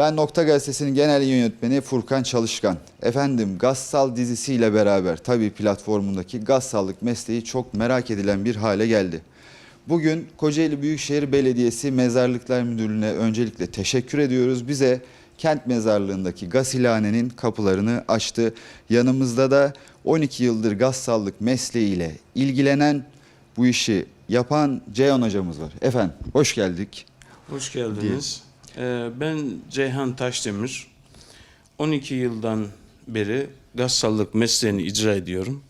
Ben Nokta Gazetesi'nin genel yönetmeni Furkan Çalışkan. Efendim Gassal dizisiyle beraber tabii platformundaki gassallık mesleği çok merak edilen bir hale geldi. Bugün Kocaeli Büyükşehir Belediyesi Mezarlıklar Müdürlüğü'ne öncelikle teşekkür ediyoruz. Bize kent mezarlığındaki gasilhanenin kapılarını açtı. Yanımızda da 12 yıldır gassallık mesleğiyle ilgilenen bu işi yapan Ceyhan hocamız var. Efendim hoş geldik. Hoş geldiniz. Ee, ben Ceyhan Taşdemir. 12 yıldan beri gassallık mesleğini icra ediyorum.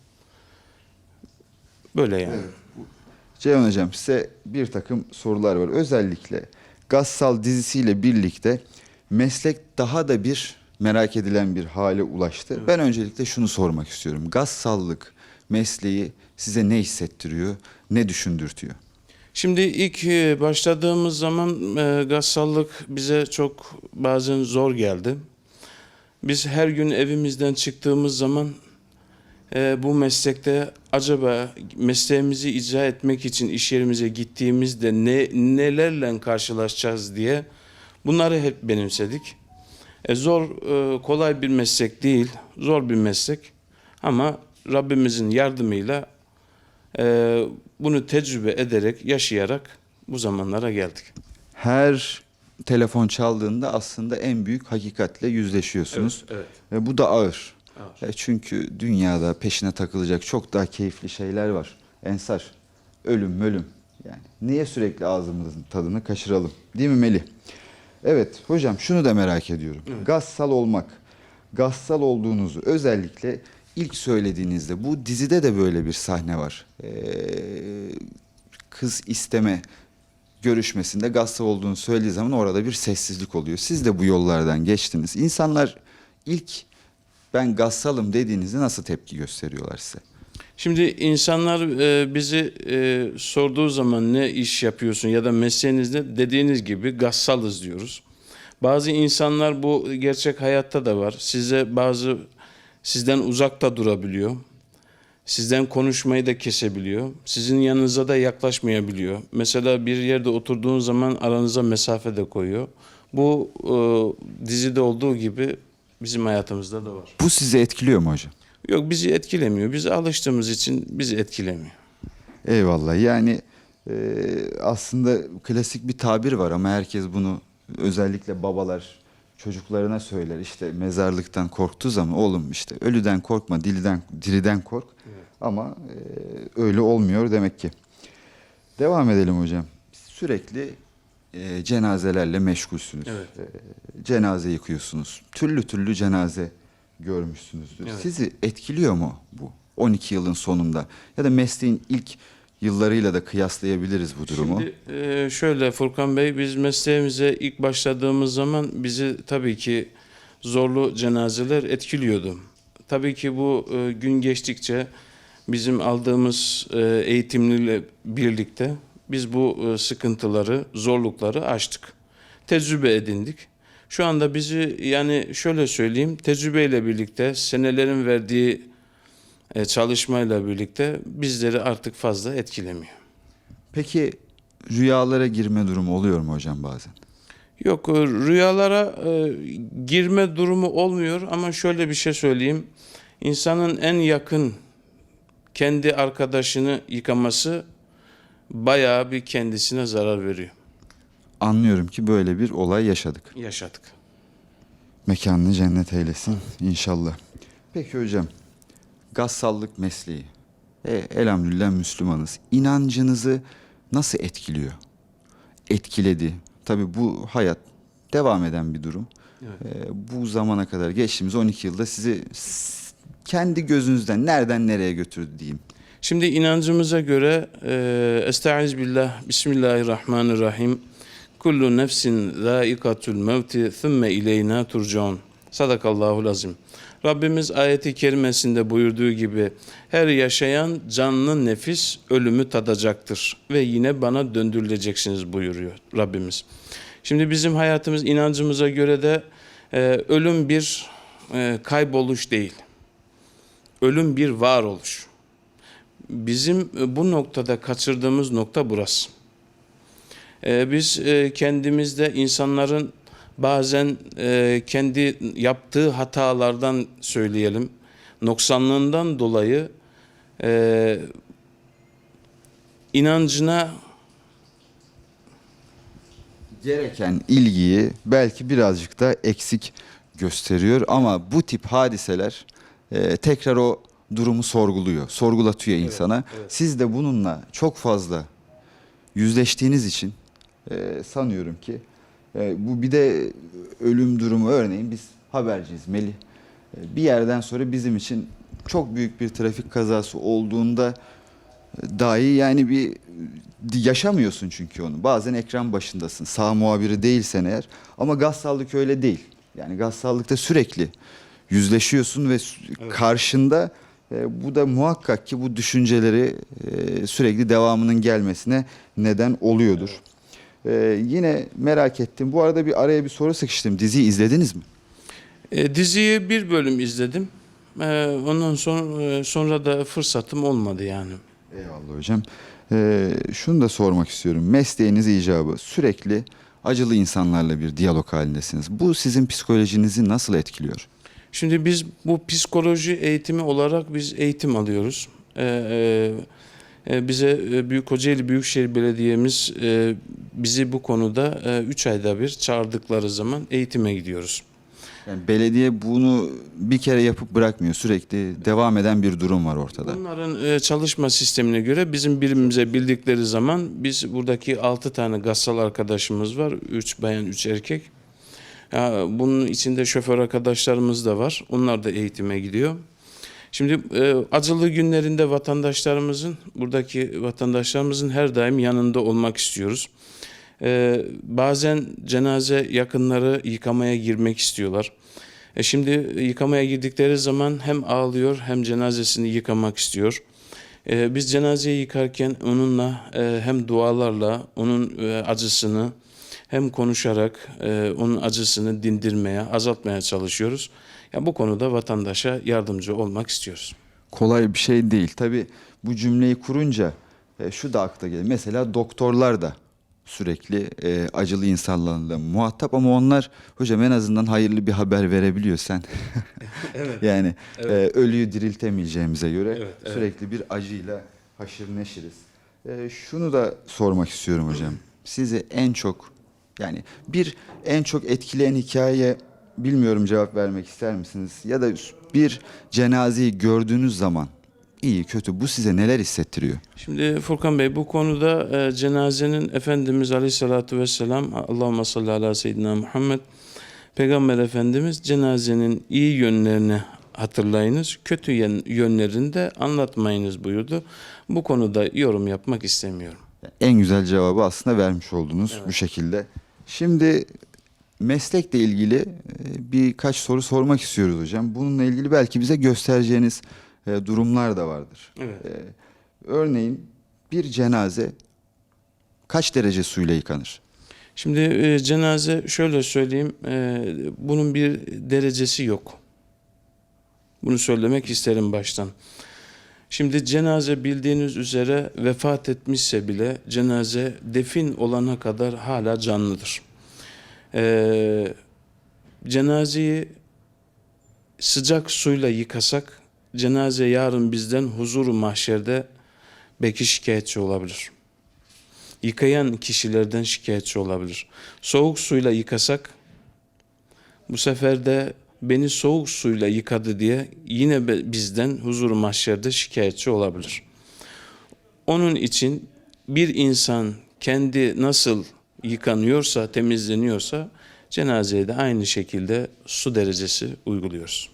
Böyle yani. Ceyhan Hocam size bir takım sorular var. Özellikle Gassal dizisiyle birlikte meslek daha da bir merak edilen bir hale ulaştı. Ben öncelikle şunu sormak istiyorum. Gassallık mesleği size ne hissettiriyor, ne düşündürtüyor? Şimdi ilk e, başladığımız zaman e, gassallık bize çok bazen zor geldi. Biz her gün evimizden çıktığımız zaman e, bu meslekte acaba mesleğimizi icra etmek için iş yerimize gittiğimizde ne nelerle karşılaşacağız diye bunları hep benimsedik. E, zor, e, kolay bir meslek değil, zor bir meslek ama Rabbimizin yardımıyla e, bunu tecrübe ederek, yaşayarak bu zamanlara geldik. Her telefon çaldığında aslında en büyük hakikatle yüzleşiyorsunuz. Evet. Ve bu da ağır. ağır. E çünkü dünyada peşine takılacak çok daha keyifli şeyler var. Ensar, ölüm, ölüm. Yani niye sürekli ağzımızın tadını kaçıralım? Değil mi Melih? Evet hocam şunu da merak ediyorum. Gassal olmak, gassal olduğunuzu özellikle ilk söylediğinizde bu dizide de böyle bir sahne var. Ee, kız isteme görüşmesinde gassal olduğunu söylediği zaman orada bir sessizlik oluyor. Siz de bu yollardan geçtiniz. İnsanlar ilk ben gassalım dediğinizde nasıl tepki gösteriyorlar size? Şimdi insanlar e, bizi e, sorduğu zaman ne iş yapıyorsun ya da mesleğinizde dediğiniz gibi gassalız diyoruz. Bazı insanlar bu gerçek hayatta da var. Size bazı sizden uzakta durabiliyor. Sizden konuşmayı da kesebiliyor. Sizin yanınıza da yaklaşmayabiliyor. Mesela bir yerde oturduğun zaman aranıza mesafe de koyuyor. Bu e, dizide olduğu gibi bizim hayatımızda da var. Bu sizi etkiliyor mu hocam? Yok bizi etkilemiyor. Biz alıştığımız için bizi etkilemiyor. Eyvallah. Yani e, aslında klasik bir tabir var ama herkes bunu özellikle babalar çocuklarına söyler. İşte mezarlıktan korktuğu zaman oğlum işte ölüden korkma, diliden diriden kork. Ama e, öyle olmuyor demek ki. Devam edelim hocam. Sürekli e, cenazelerle meşgulsünüz. Evet. E, cenaze yıkıyorsunuz. Türlü türlü cenaze görmüşsünüzdür. Evet. Sizi etkiliyor mu bu 12 yılın sonunda? Ya da mesleğin ilk yıllarıyla da kıyaslayabiliriz bu durumu. Şimdi e, şöyle Furkan Bey biz mesleğimize ilk başladığımız zaman bizi tabii ki zorlu cenazeler etkiliyordu. Tabii ki bu e, gün geçtikçe bizim aldığımız e, eğitimle birlikte biz bu e, sıkıntıları, zorlukları aştık. Tecrübe edindik. Şu anda bizi yani şöyle söyleyeyim tecrübeyle birlikte senelerin verdiği çalışmayla birlikte bizleri artık fazla etkilemiyor. Peki rüyalara girme durumu oluyor mu hocam bazen? Yok e, rüyalara e, girme durumu olmuyor ama şöyle bir şey söyleyeyim. İnsanın en yakın kendi arkadaşını yıkaması bayağı bir kendisine zarar veriyor. Anlıyorum ki böyle bir olay yaşadık. Yaşadık. Mekanını cennet eylesin inşallah. Peki hocam, gassallık mesleği. E, elhamdülillah Müslümanız. İnancınızı nasıl etkiliyor? Etkiledi. Tabii bu hayat devam eden bir durum. Evet. E, bu zamana kadar geçtiğimiz 12 yılda sizi kendi gözünüzden nereden nereye götürdü diyeyim. Şimdi inancımıza göre e, Estaiz billah, Bismillahirrahmanirrahim. Kullu nefsin zâikatul mevti thumme ileyna turcaun. Sadakallahul azim. Rabbimiz ayeti kerimesinde buyurduğu gibi her yaşayan canlı nefis ölümü tadacaktır ve yine bana döndürüleceksiniz buyuruyor Rabbimiz. Şimdi bizim hayatımız inancımıza göre de e, ölüm bir e, kayboluş değil. Ölüm bir varoluş. Bizim e, bu noktada kaçırdığımız nokta burası. E, Biz e, kendimizde insanların bazen e, kendi yaptığı hatalardan söyleyelim, noksanlığından dolayı e, inancına gereken ilgiyi belki birazcık da eksik gösteriyor ama bu tip hadiseler e, tekrar o durumu sorguluyor, sorgulatıyor insana. evet. Siz de bununla çok fazla yüzleştiğiniz için e, sanıyorum ki e, bu bir de ölüm durumu örneğin biz haberciyiz Melih. E, bir yerden sonra bizim için çok büyük bir trafik kazası olduğunda dahi yani bir yaşamıyorsun çünkü onu. Bazen ekran başındasın. Sağ muhabiri değilsen eğer. Ama gazsallık öyle değil. Yani gazsallıkta sürekli yüzleşiyorsun ve sü- karşında e, bu da muhakkak ki bu düşünceleri e, sürekli devamının gelmesine neden oluyordur. E, yine merak ettim. Bu arada bir araya bir soru sıkıştım. Diziyi izlediniz mi? e, diziyi bir bölüm izledim. E, ondan sonra e, sonra da fırsatım olmadı yani. Eyvallah hocam. Ee, şunu da sormak istiyorum. Mesleğiniz icabı sürekli acılı insanlarla bir diyalog halindesiniz. Bu sizin psikolojinizi nasıl etkiliyor? Şimdi biz bu psikoloji eğitimi olarak biz eğitim alıyoruz. Ee, e, e, bize e, Büyük Kocaeli Büyükşehir Belediye'miz e, bizi bu konuda 3 ayda bir çağırdıkları zaman eğitime gidiyoruz. Yani belediye bunu bir kere yapıp bırakmıyor. Sürekli devam eden bir durum var ortada. Bunların e, çalışma sistemine göre bizim birimimize bildikleri zaman biz buradaki 6 tane gassal arkadaşımız var. 3 bayan 3 erkek. Ya, bunun içinde şoför arkadaşlarımız da var. Onlar da eğitime gidiyor. Şimdi e, acılı günlerinde vatandaşlarımızın, buradaki vatandaşlarımızın her daim yanında olmak istiyoruz. E, bazen cenaze yakınları yıkamaya girmek istiyorlar. E şimdi yıkamaya girdikleri zaman hem ağlıyor hem cenazesini yıkamak istiyor. E, biz cenazeyi yıkarken onunla e, hem dualarla onun e, acısını hem konuşarak e, onun acısını dindirmeye, azaltmaya çalışıyoruz. Ya bu konuda vatandaşa yardımcı olmak istiyoruz. Kolay bir şey değil. Tabii bu cümleyi kurunca e, şu da akla gelir. Mesela doktorlar da sürekli e, acılı insanlarla muhatap ama onlar hocam en azından hayırlı bir haber verebiliyor sen. Evet. yani Evet. e, ölüyü diriltemeyeceğimize göre Evet, evet. sürekli bir acıyla haşır neşiriz. E, şunu da sormak istiyorum hocam. Sizi en çok yani bir en çok etkileyen hikaye bilmiyorum cevap vermek ister misiniz? Ya da bir cenazeyi gördüğünüz zaman iyi kötü bu size neler hissettiriyor? Şimdi Furkan Bey bu konuda e, cenazenin Efendimiz Aleyhisselatü Vesselam Allahümme salli ala seyyidina Muhammed Peygamber Efendimiz cenazenin iyi yönlerini hatırlayınız, kötü yön- yönlerini de anlatmayınız buyurdu. Bu konuda yorum yapmak istemiyorum. En güzel cevabı aslında vermiş oldunuz Evet. bu şekilde. Şimdi meslekle ilgili e, birkaç soru sormak istiyoruz hocam. Bununla ilgili belki bize göstereceğiniz e, durumlar da vardır. Evet. E, Örneğin bir cenaze kaç derece suyla yıkanır? Şimdi e, cenaze şöyle söyleyeyim, e, bunun bir derecesi yok. Bunu söylemek isterim baştan. Şimdi cenaze bildiğiniz üzere vefat etmişse bile cenaze defin olana kadar hala canlıdır. E, cenazeyi sıcak suyla yıkasak cenaze yarın bizden huzur mahşerde belki şikayetçi olabilir yıkayan kişilerden şikayetçi olabilir. Soğuk suyla yıkasak bu sefer de beni soğuk suyla yıkadı diye yine bizden huzur mahşerde şikayetçi olabilir. Onun için bir insan kendi nasıl yıkanıyorsa, temizleniyorsa cenazeye de aynı şekilde su derecesi uyguluyoruz.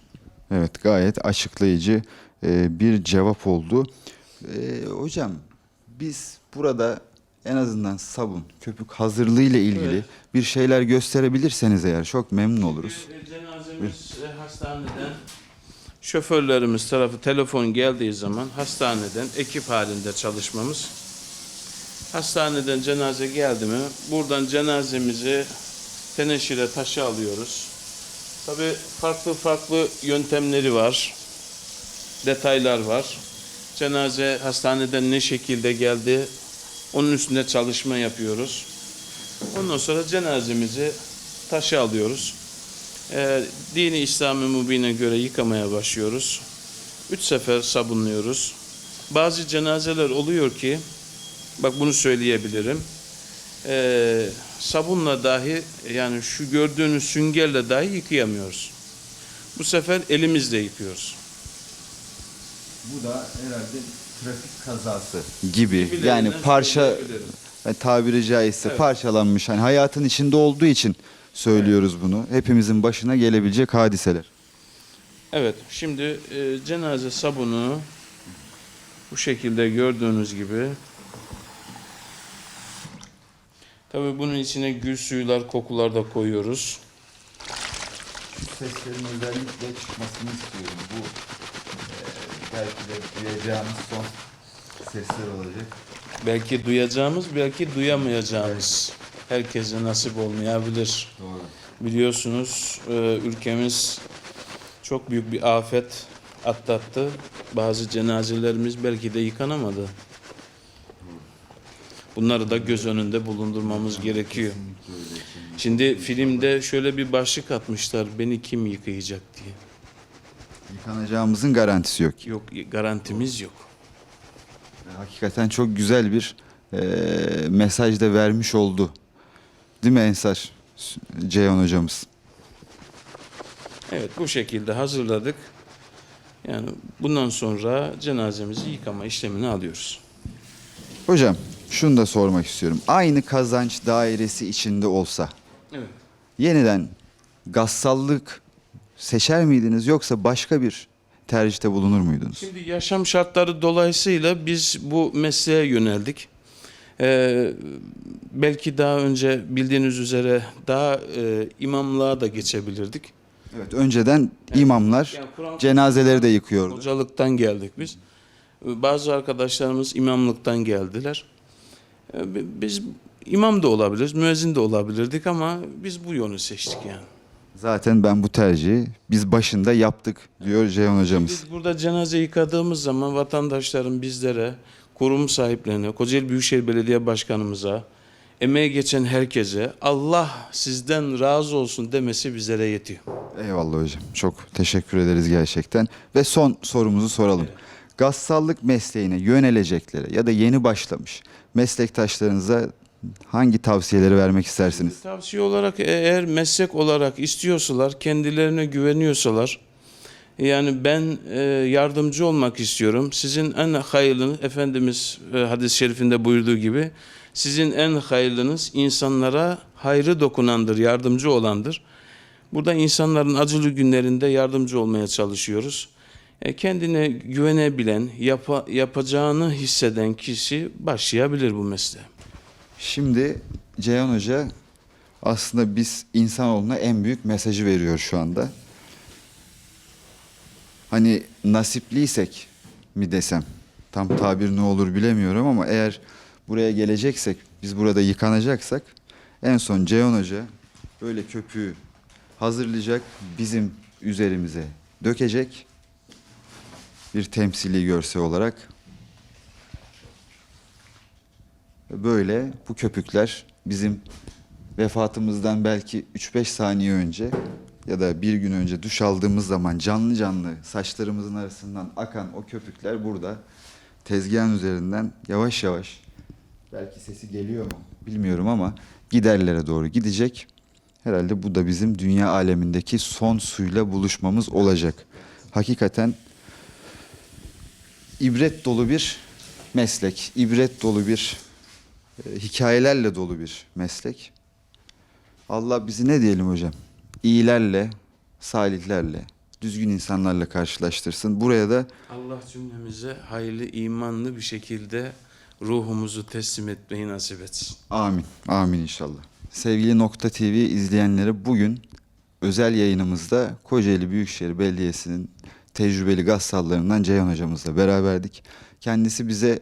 Evet gayet açıklayıcı e, bir cevap oldu. E, hocam biz burada en azından sabun, köpük hazırlığı ile ilgili Evet. bir şeyler gösterebilirseniz eğer çok memnun oluruz. Cenazemiz e, hastaneden şoförlerimiz tarafı telefon geldiği zaman hastaneden ekip halinde çalışmamız hastaneden cenaze geldi mi buradan cenazemizi teneşire taşı alıyoruz. Tabi farklı farklı yöntemleri var. Detaylar var. Cenaze hastaneden ne şekilde geldi onun üstünde çalışma yapıyoruz. Ondan sonra cenazemizi taşı alıyoruz. Ee, dini İslam-ı Mubin'e göre yıkamaya başlıyoruz. Üç sefer sabunluyoruz. Bazı cenazeler oluyor ki, bak bunu söyleyebilirim. Ee, sabunla dahi yani şu gördüğünüz süngerle dahi yıkayamıyoruz. Bu sefer elimizle yıkıyoruz. Bu da herhalde trafik kazası gibi. Gibilerinden Yani parça söyleyebilirim. yani tabiri caizse Evet. parçalanmış. Hani hayatın içinde olduğu için söylüyoruz bunu. Hepimizin başına gelebilecek hadiseler. Evet, şimdi e, cenaze sabunu bu şekilde gördüğünüz gibi. Tabii bunun içine gül suyular, kokular da koyuyoruz. Seslerin özellikle çıkmasını istiyorum. Bu belki de duyacağımız son sesler olacak. Belki duyacağımız, belki duyamayacağımız. Herkese nasip olmayabilir. Doğru. Biliyorsunuz e, ülkemiz çok büyük bir afet atlattı. Bazı cenazelerimiz belki de yıkanamadı. Bunları da göz önünde bulundurmamız gerekiyor. Şimdi filmde şöyle bir başlık atmışlar. Beni kim yıkayacak diye. Yıkanacağımızın garantisi yok. Yok garantimiz yok. Hakikaten çok güzel bir eee mesaj da vermiş oldu. Değil mi Ensar? Ceyhan hocamız. Evet bu şekilde hazırladık. Yani bundan sonra cenazemizi yıkama işlemini alıyoruz. Hocam şunu da sormak istiyorum. Aynı kazanç dairesi içinde olsa Evet. yeniden gassallık seçer miydiniz yoksa başka bir tercihte bulunur muydunuz? Şimdi yaşam şartları dolayısıyla biz bu mesleğe yöneldik. Ee, belki daha önce bildiğiniz üzere daha e, imamlığa da geçebilirdik. Evet önceden imamlar Yani Kur'an cenazeleri de yıkıyordu. hocalıktan geldik biz. Ee, Bazı arkadaşlarımız imamlıktan geldiler. Ee, bi- Biz imam da olabiliriz, müezzin de olabilirdik ama biz bu yolu seçtik yani. Zaten ben bu tercihi biz başında yaptık diyor Ceyhan hocamız. Biz burada cenaze yıkadığımız zaman vatandaşların bizlere, kurum sahiplerine, Kocaeli Büyükşehir Belediye Başkanımıza, emeği geçen herkese Allah sizden razı olsun demesi bizlere yetiyor. Eyvallah hocam. Çok teşekkür ederiz gerçekten. Ve son sorumuzu soralım. Gassallık mesleğine yöneleceklere ya da yeni başlamış meslektaşlarınıza hangi tavsiyeleri vermek istersiniz? Tavsiye olarak eğer meslek olarak istiyorsalar, kendilerine güveniyorsalar, yani ben e, yardımcı olmak istiyorum. Sizin en hayırlınız, Efendimiz e, hadis-i şerifinde buyurduğu gibi, sizin en hayırlınız insanlara hayrı dokunandır, yardımcı olandır. Burada insanların acılı günlerinde yardımcı olmaya çalışıyoruz. E, kendine güvenebilen, yapa, yapacağını hisseden kişi başlayabilir bu mesleğe. Şimdi Ceyhan Hoca aslında biz insanoğluna en büyük mesajı veriyor şu anda. Hani nasipliysek mi desem tam tabir ne olur bilemiyorum ama eğer buraya geleceksek biz burada yıkanacaksak en son Ceyhan Hoca böyle köpüğü hazırlayacak bizim üzerimize dökecek bir temsili görsel olarak Böyle bu köpükler bizim vefatımızdan belki 3-5 saniye önce ya da bir gün önce duş aldığımız zaman canlı canlı saçlarımızın arasından akan o köpükler burada tezgahın üzerinden yavaş yavaş belki sesi geliyor mu bilmiyorum ama giderlere doğru gidecek. Herhalde bu da bizim dünya alemindeki son suyla buluşmamız olacak. Hakikaten ibret dolu bir meslek, ibret dolu bir e, hikayelerle dolu bir meslek. Allah bizi ne diyelim hocam? İyilerle, salihlerle, düzgün insanlarla karşılaştırsın. Buraya da Allah cümlemize hayırlı, imanlı bir şekilde ruhumuzu teslim etmeyi nasip etsin. amin, amin inşallah. Sevgili Nokta TV izleyenleri bugün özel yayınımızda Kocaeli Büyükşehir Belediyesi'nin tecrübeli gassallarından Ceyhan hocamızla beraberdik. Kendisi bize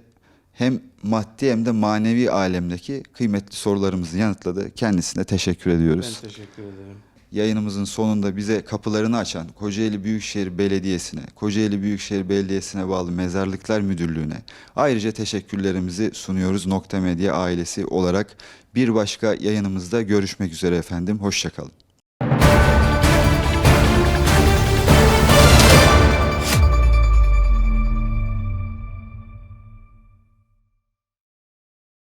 hem maddi hem de manevi alemdeki kıymetli sorularımızı yanıtladı. Kendisine teşekkür ediyoruz. Ben teşekkür ederim. yayınımızın sonunda bize kapılarını açan Kocaeli Büyükşehir Belediyesi'ne, Kocaeli Büyükşehir Belediyesi'ne bağlı Mezarlıklar Müdürlüğü'ne ayrıca teşekkürlerimizi sunuyoruz Nokta Medya ailesi olarak. Bir başka yayınımızda görüşmek üzere efendim. Hoşçakalın.